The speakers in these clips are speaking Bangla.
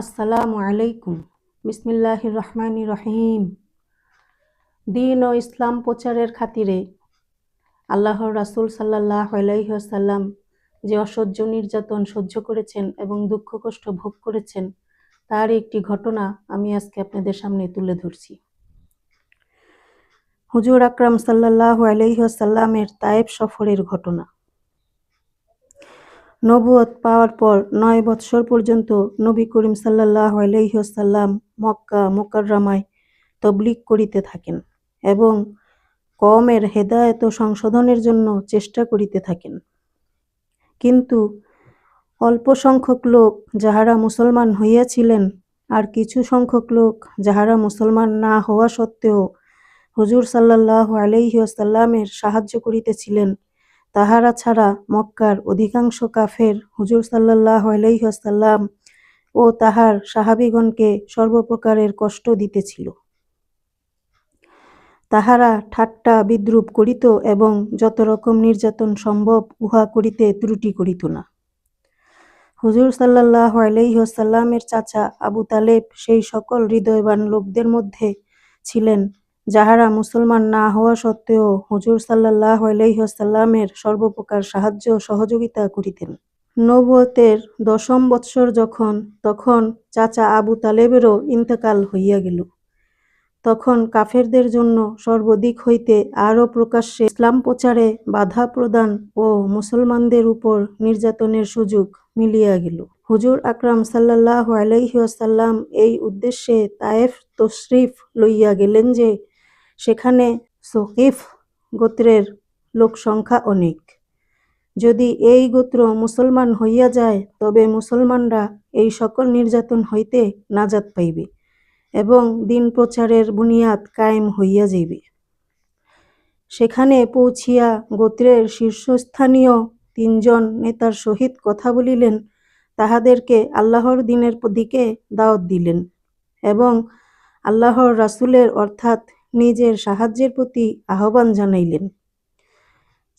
আসসালামু আলাইকুম। বিসমিল্লাহ রহমান রহিম। দিন ও ইসলাম প্রচারের খাতিরে আল্লাহর রাসূল সাল্লাহ আলাইসাল্লাম যে অসহ্য নির্যাতন সহ্য করেছেন এবং দুঃখ কষ্ট ভোগ করেছেন, তার একটি ঘটনা আমি আজকে আপনাদের সামনে তুলে ধরছি। হুজুর আকরাম সাল্লাহ আলাইসাল্লামের তায়েব সফরের ঘটনা। নবুয়ত পাওয়ার পর নয় বৎসর পর্যন্ত নবী করিম সাল্লাহ আলহ্লাম মক্কা মোকাররামায় তবলিক করিতে থাকেন এবং কমের হেদায়ত সংশোধনের জন্য চেষ্টা করিতে থাকেন। কিন্তু অল্প সংখ্যক লোক যাহারা মুসলমান হইয়াছিলেন আর কিছু সংখ্যক লোক যাহারা মুসলমান না হওয়া সত্ত্বেও হুজুর সাল্লাহ আলহিউসাল্লামের সাহায্য করিতেছিলেন তাহারা ছাড়া মক্কার অধিকাংশ কাফের হুজুর সাল্লাহ আলাইসাল্লাম ও তাহার সাহাবিগণকে সর্বপ্রকারের কষ্ট দিতেছিল। তাহারা ঠাট্টা বিদ্রুপ করিত এবং যত রকম নির্যাতন সম্ভব উহা করিতে ত্রুটি করিত না। হুজুর সাল্লাহ আলাইসাল্লামের চাচা আবু তালেব সেই সকল হৃদয়বান লোকদের মধ্যে ছিলেন যাহারা মুসলমান না হওয়া সত্ত্বেও হুজুর সাল্লাহ আলাইসাল্লামের সর্বপ্রকার সাহায্য সহযোগিতা করিতেন। নবতের দশম বৎসর যখন, তখন চাচা আবু তালেবেরও ইন্তেকাল হইয়া গেল। তখন কাফেরদের জন্য সর্বদিক হইতে আরও প্রকাশ্যে ইসলাম প্রচারে বাধা প্রদান ও মুসলমানদের উপর নির্যাতনের সুযোগ মিলিয়া গেল। হুজুর আকরাম সাল্লাহ আলাইসাল্লাম এই উদ্দেশ্যে তায়েফ তশরিফ লইয়া গেলেন যে সেখানে সকিফ গোত্রের লোক সংখ্যা অনেক। যদি এই গোত্র মুসলমান হইয়া যায়, তবে মুসলমানরা এই সকল নির্যাতন হইতে নাজাত পাইবে এবং দিন প্রচারের বুনিয়াদ কায়েম হইয়া যাইবে। সেখানে পৌঁছিয়া গোত্রের শীর্ষস্থানীয় তিনজন নেতার সহিত কথা বলিলেন, তাহাদেরকে আল্লাহর দিনের দিকে দাওয়াত দিলেন এবং আল্লাহর রাসুলের অর্থাৎ নিজের সাহায্যের প্রতি আহ্বান জানাইলেন।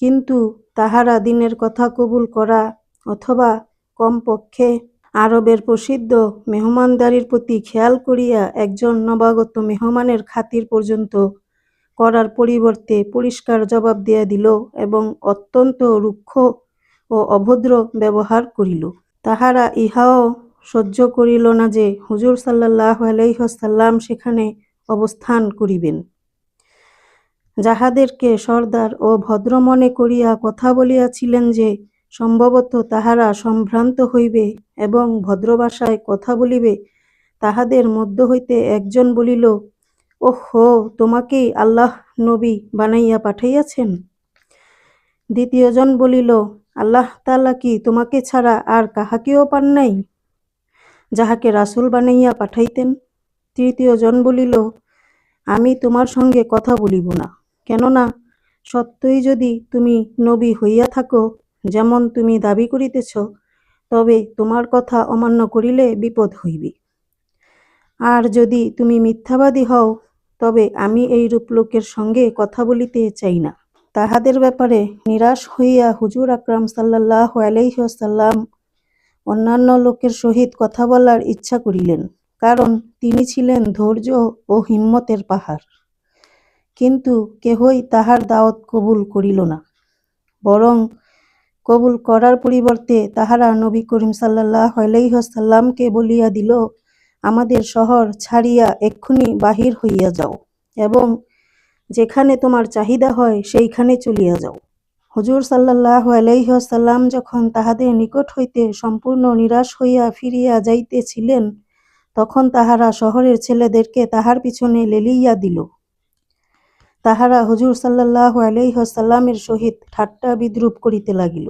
কিন্তু তাহারা দিনের কথা কবুল করা অথবা কমপক্ষে আরবের প্রসিদ্ধ মেহমানদারির প্রতি খেয়াল করিয়া একজন নবাগত মেহমানের খাতির পর্যন্ত করার পরিবর্তে পরিষ্কার জবাব দিয়া দিল এবং অত্যন্ত রুক্ষ ও অভদ্র ব্যবহার করিল। তাহারা ইহাও সহ্য করিল না যে হুজুর সাল্লাহ আলাইসাল্লাম সেখানে অবস্থান করিবেন। যাহাদেরকে সর্দার ও ভদ্র মনে করিয়া কথা বলিয়াছিলেন যে, সম্ভবত তাহারা সম্ভ্রান্ত হইবে এবং ভদ্রভাষায় কথা বলিবে, তাহাদের মধ্য হইতে একজন বলিল, ওহো, তোমাকেই আল্লাহ নবী বানাইয়া পাঠাইয়াছেন? দ্বিতীয়জন বলিল, আল্লাহ তালা কি তোমাকে ছাড়া আর কাহাকেও পান নাই? যাহাকে রাসুল বানাইয়া পাঠাইতেন? তৃতীয়জন বলিল আমি তোমার সঙ্গে কথা বলিব না। কেননা, সত্যই যদি তুমি নবী হইয়া থাকো, যেমন তুমি দাবি করিতেছ, তবে তোমার কথা অমান্য করিলে বিপদ হইবে। আর যদি তুমি মিথ্যাবাদী হও, তবে আমি এই রূপ লোকের সঙ্গে কথা বলিতে চাই না। তাহাদের ব্যাপারে নিরাশ হইয়া হুজুর আকরাম সাল্লাহ আলাইসাল্লাম অন্যান্য লোকের সহিত কথা বলার ইচ্ছা করিলেন। কারণ তিনি ছিলেন ধৈর্য ও হিম্মতের পাহাড়। কিন্তু কেহই তাহার দাওয়াত কবুল করিল না। বরং কবুল করার পরিবর্তে তাহারা নবী করিম সাল্লাহ আলাইসাল্লামকে বলিয়া দিল, আমাদের শহর ছাড়িয়া এক্ষুনি বাহির হইয়া যাও এবং যেখানে তোমার চাহিদা হয় সেইখানে চলিয়া যাও। হজুর সাল্লাহ আলাইসাল্লাম যখন তাহাদের নিকট হইতে সম্পূর্ণ নিরাশ হইয়া ফিরিয়া যাইতেছিলেন তখন তাহারা শহরের ছেলেদেরকে তাহার পিছনে লেলিয়া দিল। তাহারা হজুর সাল্লাহ আলাইসাল্লামের সহিত ঠাট্টা বিদ্রুপ করিতে লাগিল,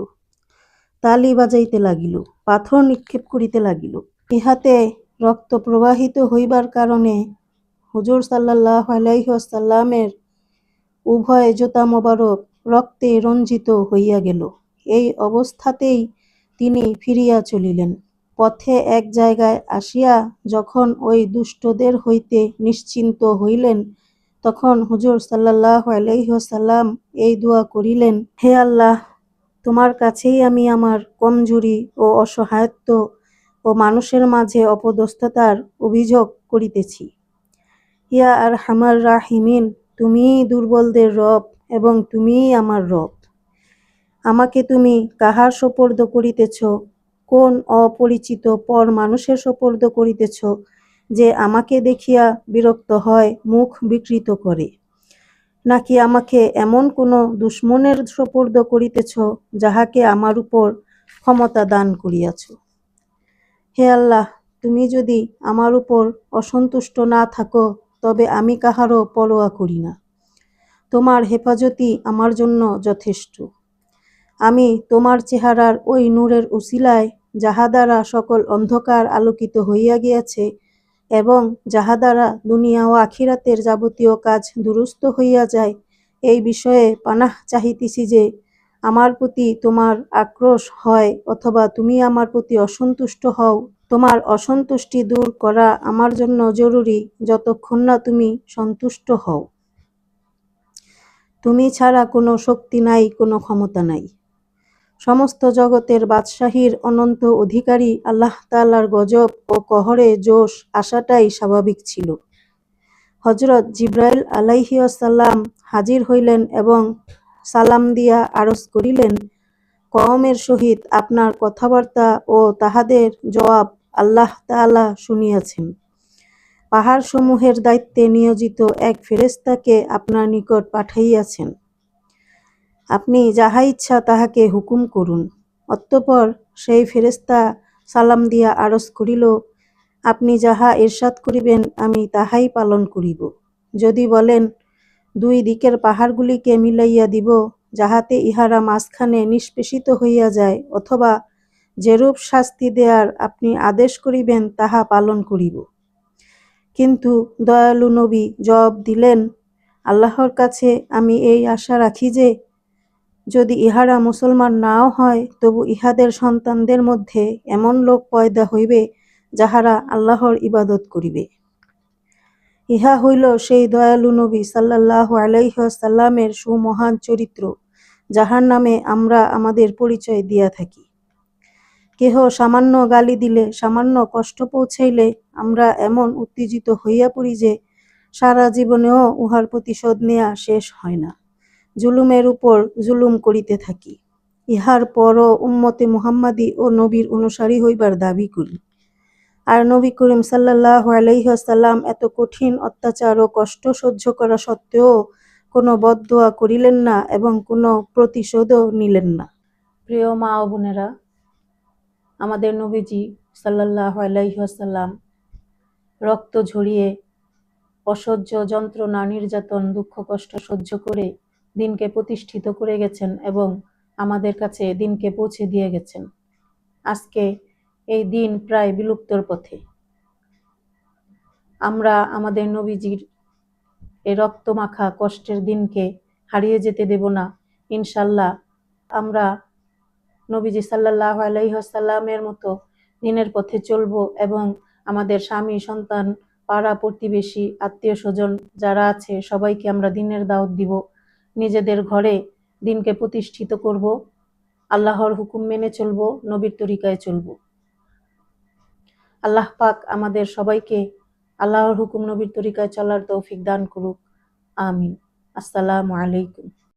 তালি বাজাইতে লাগিল, পাথর নিক্ষেপ করিতে লাগিল। ইহাতে রক্ত প্রবাহিত হইবার কারণে হুজুর সাল্লাহ আলাইসাল্লামের উভয় জোতা মোবারক রক্তে রঞ্জিত হইয়া গেল। এই অবস্থাতেই তিনি ফিরিয়া চলিলেন। পথে এক জায়গায় আসিয়া যখন ওই দুষ্টদের হইতে নিশ্চিন্ত হইলেন, তখন হুজুর সাল্লাহ আলাইসাল্লাম এই দোয়া করিলেন, হে আল্লাহ, তোমার কাছেই আমি আমার কমজুরি ও অসহায়ত্ব ও মানুষের মাঝে অপদস্থতার অভিযোগ করিতেছি। ইয়া আর হামার রাহিমিন, তুমিই দুর্বলদের রব এবং তুমিই আমার রব। আমাকে তুমি কাহার সোপর্দ করিতেছ কোন অপরিচিত পর মানুষের সোপর্দ করিতেছ যে আমাকে দেখিয়া বিরক্ত হয়, মুখ বিকৃত করে। নাকি আমাকে এমন কোনো দুশ্মনের সোপর্দ করিতেছ যাহাকে আমার উপর ক্ষমতা দান করিয়াছ? হে আল্লাহ, তুমি যদি আমার উপর অসন্তুষ্ট না থাকো, তবে আমি কাহারও পরোয়া করি না। তোমার হেফাজতই আমার জন্য যথেষ্ট। আমি তোমার চেহারার ওই নূরের উসিলায় যাহা দ্বারা সকল অন্ধকার আলোকিত হইয়া গিয়াছে এবং যাহা দ্বারা দুনিয়া ও আখিরাতের যাবতীয় কাজ দুরুস্ত হইয়া যায়, এই বিষয়ে পানাহ চাহিতেছি যে, আমার প্রতি তোমার আক্রোশ হয় অথবা তুমি আমার প্রতি অসন্তুষ্ট হও। তোমার অসন্তুষ্টি দূর করা আমার জন্য জরুরি যতক্ষণ না তুমি সন্তুষ্ট হও। তুমি ছাড়া কোনো শক্তি নাই, কোনো ক্ষমতা নাই। সমস্ত জগতের বাদশাহীর অনন্ত অধিকারী আল্লাহ তাআলার গজব ও কহরে জোশ আসাটাই স্বাভাবিক ছিল। হজরত জিব্রাইল আলাইহিয়াসাল্লাম হাজির হইলেন এবং সালাম দিয়া আরজ করিলেন, কওমের সহিত আপনার কথাবার্তা ও তাহাদের জবাব আল্লাহ তাআলা শুনিয়াছেন। পাহাড়সমূহের দায়িত্বে নিয়োজিত এক ফেরেশতাকে আপনার নিকট পাঠাইয়াছেন। আপনি যাহা ইচ্ছা তাহাকে হুকুম করুন। অতঃপর সেই ফেরেস্তা সালাম দিয়া আরজ করিল, আপনি যাহা এরশাদ করিবেন, আমি তাহাই পালন করিব। যদি বলেন, দুই দিকের পাহাড়গুলিকে মিলাইয়া দিব, যাহাতে ইহারা মাঝখানে নিষ্পেষিত হইয়া যায়, অথবা যেরূপ শাস্তি দেয়ার আপনি আদেশ করিবেন, তাহা পালন করিব। কিন্তু দয়ালু নবী জবাব দিলেন, আল্লাহর কাছে আমি এই আশা রাখি যে যদি ইহারা মুসলমান নাও হয়, তবু ইহাদের সন্তানদের মধ্যে এমন লোক পয়দা হইবে, যাহারা আল্লাহর ইবাদত করিবে। ইহা হইল সেই দয়ালু নবী সাল্লাল্লাহু আলাইহাল্লামের সুমহান চরিত্র, যাহার নামে আমরা আমাদের পরিচয় দিয়া থাকি। কেহ সামান্য গালি দিলে, সামান্য কষ্ট পৌঁছাইলে আমরা এমন উত্তেজিত হইয়া পড়ি যে, সারা জীবনেও উহার প্রতিশোধ নেয়া শেষ হয় না। জুলুমের উপর জুলুম করিতে থাকি। ইহার পরও উম্মতে মুহাম্মাদি ও নবীর অনুসারী হইবার দাবি করি। আর নবী করিম সাল্লাহ আলাইহাল্লাম এত কঠিন অত্যাচার ও কষ্ট সহ্য করা সত্ত্বেও কোনো বদদোয়া করিলেন না এবং কোনো প্রতিশোধও নিলেন না। প্রিয় মা ও বোনেরা, আমাদের নবীজি সাল্লাহ আলাইহাল্লাম রক্ত ঝরিয়ে অসহ্য যন্ত্রণা, নির্যাতন, দুঃখ, কষ্ট সহ্য করে দিনকে প্রতিষ্ঠিত করে গেছেন এবং আমাদের কাছে দিনকে পৌঁছে দিয়ে গেছেন। আজকে এই দিন প্রায় বিলুপ্তর পথে। আমরা আমাদের নবীজির এই রক্তমাখা কষ্টের দিনকে হারিয়ে যেতে দেব না ইনশাল্লাহ আমরা নবীজি সাল্লাহ আলাইসাল্লামের মতো দিনের পথে চলব এবং আমাদের স্বামী, সন্তান পাড়া প্রতিবেশী আত্মীয় স্বজন যারা আছে সবাইকে আমরা দিনের দাওয়াত দিব। নিজেদের ঘরে দিনকে প্রতিষ্ঠিত করব, আল্লাহর হুকুম মেনে চলব, নবীর তরিকায় চলব। আল্লাহ পাক আমাদের সবাইকে আল্লাহর হুকুম, নবীর তরিকায় চলার তৌফিক দান করুক। আমিন। আসসালামু আলাইকুম।